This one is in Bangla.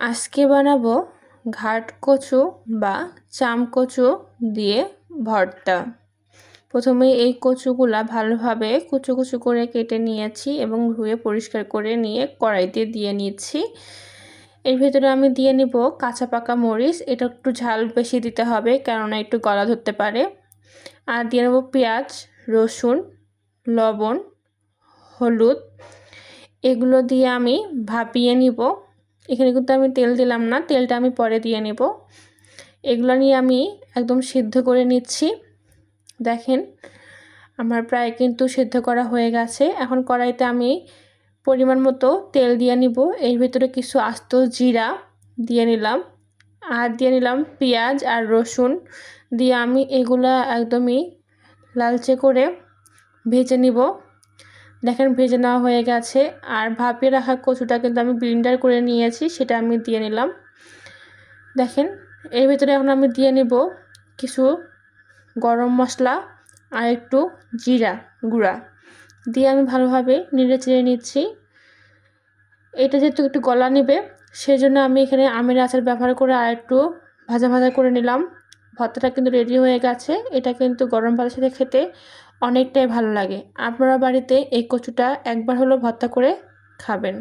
আজকে বানাবো ঘাট কচু বা চাম কচু দিয়ে ভর্তা। প্রথমে এই কচুগুলা ভালোভাবে কুচু কুচু করে কেটে নিয়েছি এবং ধুয়ে পরিষ্কার করে নিয়ে কড়াইতে দিয়ে নিচ্ছি। এর ভেতরে আমি দিয়ে নিব কাঁচা পাকা মরিচ, এটা একটু ঝাল বেশি দিতে হবে কেননা একটু গলা ধরতে পারে। আর দিয়ে নেব পেঁয়াজ, রসুন, লবণ, হলুদ। এগুলো দিয়ে আমি ভাপিয়ে নিব। এখানে কিন্তু আমি তেল দিলাম না, তেলটা আমি পরে দিয়ে নেব। এগুলো নিয়ে আমি একদম সিদ্ধ করে নিচ্ছি। দেখেন, আমার প্রায় কিন্তু সিদ্ধ করা হয়ে গেছে। এখন কড়াইতে আমি পরিমাণ মতো তেল দিয়ে নিব। এর ভিতরে কিছু আস্ত জিরা দিয়ে নিলাম আর দিয়ে নিলাম পেঁয়াজ আর রসুন দিয়ে আমি এগুলা একদমই লালচে করে ভেজে নিব। দেখেন ভেজে নেওয়া হয়ে গেছে। আর ভাপিয়ে রাখা কচুটা কিন্তু আমি ব্লিন্ডার করে নিয়েছি, সেটা আমি দিয়ে নিলাম। দেখেন, এর ভিতরে এখন আমি দিয়ে নিব কিছু গরম মশলা আর একটু জিরা গুঁড়া। দিয়ে আমি ভালোভাবে নেড়ে চেড়ে নিচ্ছি। এটা যেহেতু একটু গলা নেবে, সেজন্য আমি এখানে আমের আচার ব্যবহার করে আর একটু ভাজা ভাজা করে নিলাম। ভর্তাটা কিন্তু রেডি হয়ে গেছে। এটা কিন্তু গরম ভাতের সাথে খেতে অনেকটাই ভালো লাগে। আপনারা বাড়িতে এই কচুটা একবার হলো ভর্তা করে খাবেন।